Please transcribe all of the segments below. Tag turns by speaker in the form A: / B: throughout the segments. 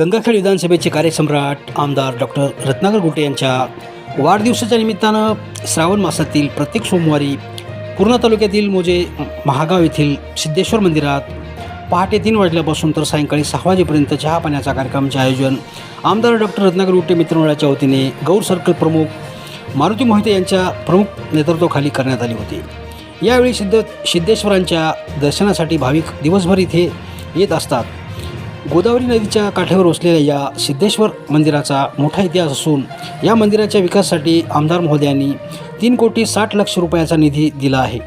A: गंगाखेड विधानसभेचे कार्यसम्राट आमदार डॉक्टर रत्नाकर गुटे यांच्या वाढदिवसाच्या निमित्तानं श्रावण मासातील प्रत्येक सोमवारी पूर्णा तालुक्यातील मोजे महागाव येथील सिद्धेश्वर मंदिरात पहाटे तीन वाजल्यापासून तर सायंकाळी सहा वाजेपर्यंत चहा पाण्याचा कार्यक्रमाचे आयोजन आमदार डॉक्टर रत्नाकर गुट्टे मित्रमंडळाच्या वतीने गौर सर्कल प्रमुख मारुती मोहिते यांच्या प्रमुख नेतृत्वाखाली करण्यात आली होती. यावेळी सिद्ध सिद्धेश्वरांच्या दर्शनासाठी भाविक दिवसभर इथे येत असतात. गोदावरी नदीच्या काठावर वसलेल्या या सिद्धेश्वर मंदिराचा मोठा इतिहास असून या मंदिराच्या विकासासाठी आमदार महोदयांनी तीन कोटी साठ लक्ष रुपयाचा निधी दिला आहे.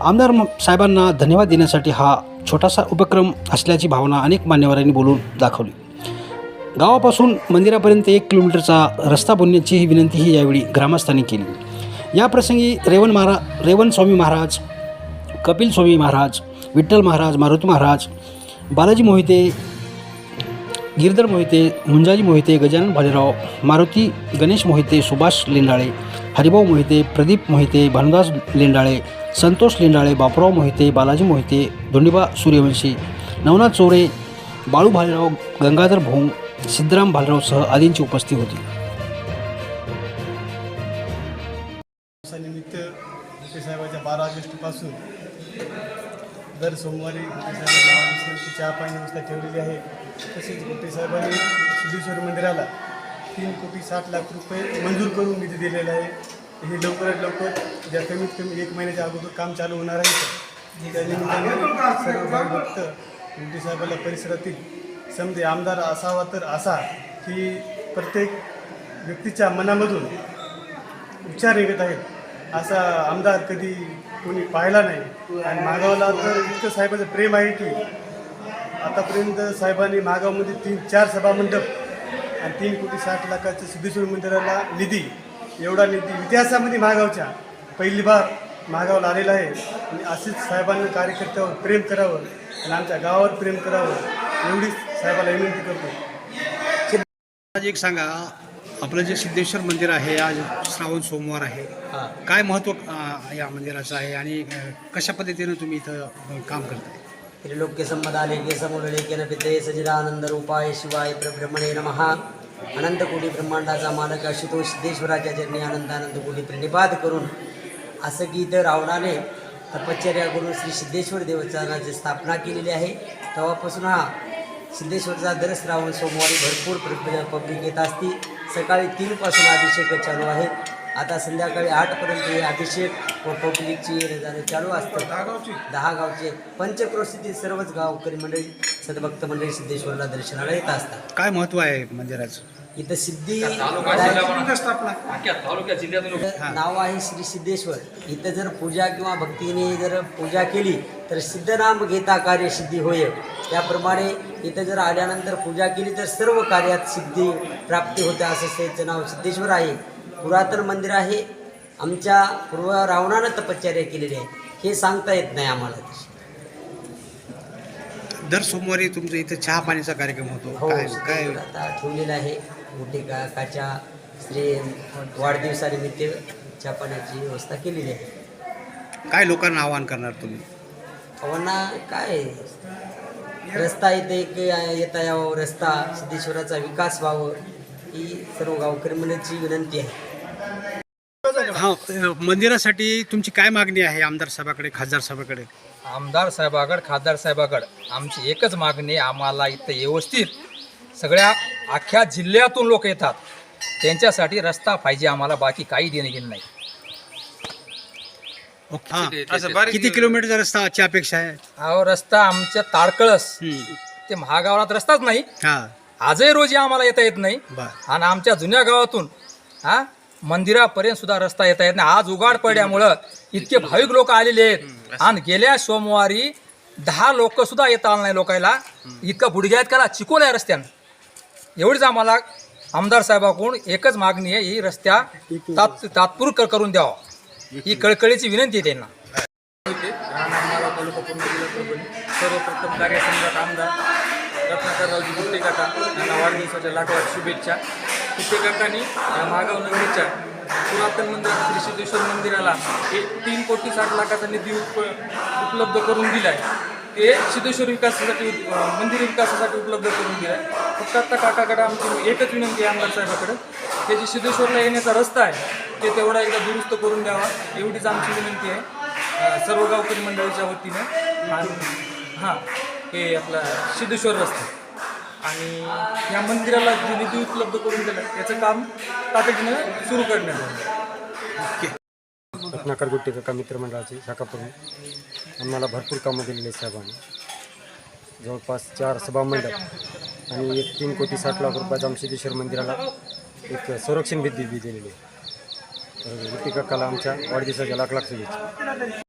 A: आमदार म- साहेबांना धन्यवाद देण्यासाठी हा छोटासा उपक्रम असल्याची भावना अनेक मान्यवरांनी बोलून दाखवली. गावापासून मंदिरापर्यंत एक किलोमीटरचा रस्ता बनण्याची ही विनंतीही यावेळी ग्रामस्थांनी केली. याप्रसंगी रेवन महारा रेवण स्वामी महाराज कपिल स्वामी महाराज विठ्ठल महाराज मारुती महाराज बालाजी मोहिते गिरधर मोहिते मुंजाजी मोहिते गजानन भालेराव मारुती गणेश मोहिते सुभाष लेंडाळे हरिभाऊ मोहिते प्रदीप मोहिते भानुदास लेंडाळे संतोष लेंडाळे बापूराव मोहिते बालाजी मोहिते धोंडिबा सूर्यवंशी नवनाथ चोरे बाळू भालेराव गंगाधर भोंग सिद्धराम भालेरावसह आदींची उपस्थिती होती.
B: साहेबाच्या बारा ऑगस्टपासून दर सोमवारी गुटे चहा पाणी व्यवस्था ठेवलेली आहे. तसेच गुरुसाहेबांनी सिद्धेश्वर मंदिराला तीन कोटी साठ लाख रुपये मंजूर करून निधी दिलेला आहे. हे लवकरात लवकर ज्या कमीत कमी एक महिन्याच्या अगोदर काम चालू होणार आहे. त्या सर्व भक्त गुटे परिसरातील समजे आमदार असावा तर असा की प्रत्येक व्यक्तीच्या मनामधून विचार निघत आहेत. असा आमदार कधी कोणी पाहिला नाही. आणि मागावला तर इतकं साहेबाचं प्रेम आहे की आतापर्यंत साहेबांनी मागावमध्ये तीन चार सभामंडप आणि तीन कोटी साठ लाखाचं सिद्धेश्वर मंदिराला निधी एवढा निधी इतिहासामध्ये मागावच्या. पहिली बार मागावला आलेला आहे. आणि असेच साहेबांना कार्यकर्त्यावर प्रेम करावं आणि आमच्या गावावर प्रेम करावं एवढीच साहेबाला विनंती करतो.
A: एक सांगा आपलं जे सिद्धेश्वर मंदिर आहे आज श्रावण सोमवार आहे. काय महत्त्व अ, या मंदिराचं आहे आणि अ, कशा पद्धतीनं तुम्ही इथं अ, काम करताय?
C: त्रिलोक्य संपदाले के समोललेकेन पिते सजिदानंद रूपाय शिवाय प्रब्रह्मणे नमः अनंत कोटी ब्रह्मांडाचा मालक आशुतोष सिद्धेश्वराच्या चरणी अनंत अनंत कोटी प्रणिपात करून असं की इथं रावणाने तपश्चर्या करून श्री सिद्धेश्वर देवस्थानाची स्थापना केलेली आहे. तेव्हापासून हा सिद्धेश्वरचा दर श्रावण सोमवारी भरपूर प्र- पब्लिक येत असती. सकाळी तीनपासून अभिषेक चालू आहे. आता संध्याकाळी आठपर्यंत हे अभिषेक व पब्लिकची जाणं चालू असतं दहा गावचे. पंचक्रोशीतील सर्वच गावकरी मंडळी सद्भक्त मंडळी सिद्धेश्वरला दर्शनाला येत असतात.
A: काय महत्त्व आहे मंदिराचं?
C: इथं सिद्धी. नाव आहे श्री सिद्धेश्वर. इथं जर पूजा किंवा भक्तीने जर पूजा केली तर सिद्धनाम घेता कार्य सिद्धी होय. त्याप्रमाणे इथं जर आल्यानंतर पूजा केली तर सर्व कार्यात सिद्धी प्राप्ती होते असं त्याचं नाव सिद्धेश्वर आहे. पुरातन मंदिर आहे. आमच्या पूर्व रावणानं तपश्चर्या केलेली आहे. हे सांगता येत नाही आम्हाला
A: दर सोमवारी तुमचं इथं चहा पाण्याचा कार्यक्रम होतो.
C: हो
A: काय काय
C: आता ठेवलेलं आहे. मोठे काकाच्या श्री वाढदिवसानिमित्त चहा पाण्याची व्यवस्था केलेली आहे.
A: काय लोकांना आवाहन करणार तुम्ही?
C: आव्हाना काय? रस्ता इथे एक येता यावं रस्ता सिद्धेश्वराचा विकास व्हावं ही सर्व गावकरी मंडळीची विनंती आहे.
A: हा मंदिरासाठी तुमची काय मागणी आहे आमदार साहेबाकडे खासदार साहेबाकडे?
D: आमदार साहेबागड खासदार साहेबागड आमची एकच मागणी आम्हाला इथं व्यवस्थित सगळ्या अख्ख्या जिल्ह्यातून लोक येतात. त्यांच्यासाठी रस्ता पाहिजे आम्हाला बाकी काही देणं घेणं नाही.
A: ओके. किती किलोमीटरचा रस्ता आजची अपेक्षा आहे?
D: अहो रस्ता आमच्या ताडकळस
A: हम्म.
D: ते महागावात रस्ताच नाही.
A: हा.
D: आजही रोजी आम्हाला येता येत नाही.
A: बर.
D: आणि आमच्या जुन्या गावातून हा मंदिरापर्यंत सुद्धा रस्ता येता येत नाही. आज उघाड पडल्यामुळं इतके भाविक लोक आलेले आहेत. आणि गेल्या सोमवारी दहा लोक सुद्धा येता आलं नाही लोकायला. इतकं बुडग्यात करा चिकोल्या रस्त्यानं. एवढीच आम्हाला आमदार साहेबाकडून एकच मागणी आहे ही रस्त्या तात तात्पुर करून द्यावा. ही कळकळीची विनंती आहे त्यांना.
E: सर्वप्रथम कार्यसंघात आमदार रत्नाकररावजी गुप्ते काका यांना वाढदिवसाच्या लाखवाट शुभेच्छा. गुप्ते काकांनी या मागाव नगरीच्या पुरातन मंदिर श्री सिद्धेश्वर मंदिराला एक तीन कोटी साठ लाखाचा निधी उप उपलब्ध करून दिला आहे ते सिद्धेश्वर विकासासाठी मंदिर विकासासाठी उपलब्ध करून दिलं आहे फक्त आत्ता काकाकडे आमची एकच विनंती आहे आमदार साहेबाकडे. ते जे सिद्धेश्वरला येण्याचा रस्ता आहे ते तेवढा एकदा दुरुस्त करून द्यावा एवढीच आमची विनंती आहे. सर्व गावकरी मंडळीच्या वतीनं आणि हां हे आपला सिद्धेश्वर रस्ता. आणि या मंदिराला जे निधी उपलब्ध करून दिला त्याचं काम तातडीनं सुरू करण्यात आलं.
F: रत्नाकर गुट्टे काका मित्रमंडळाचे शाखा आम्हाला भरपूर कामं दिलेली आहे साहेबांनी. जवळपास चार सभामंडप आणि एक तीन कोटी साठ लाख रुपयाचा आमशेदेश्वर मंदिराला एक संरक्षण भित्ती बी दिलेली आहे. तर गुट्टे काकाला आमच्या वाढदिवसाच्या लाख लाख शुभेच्छा.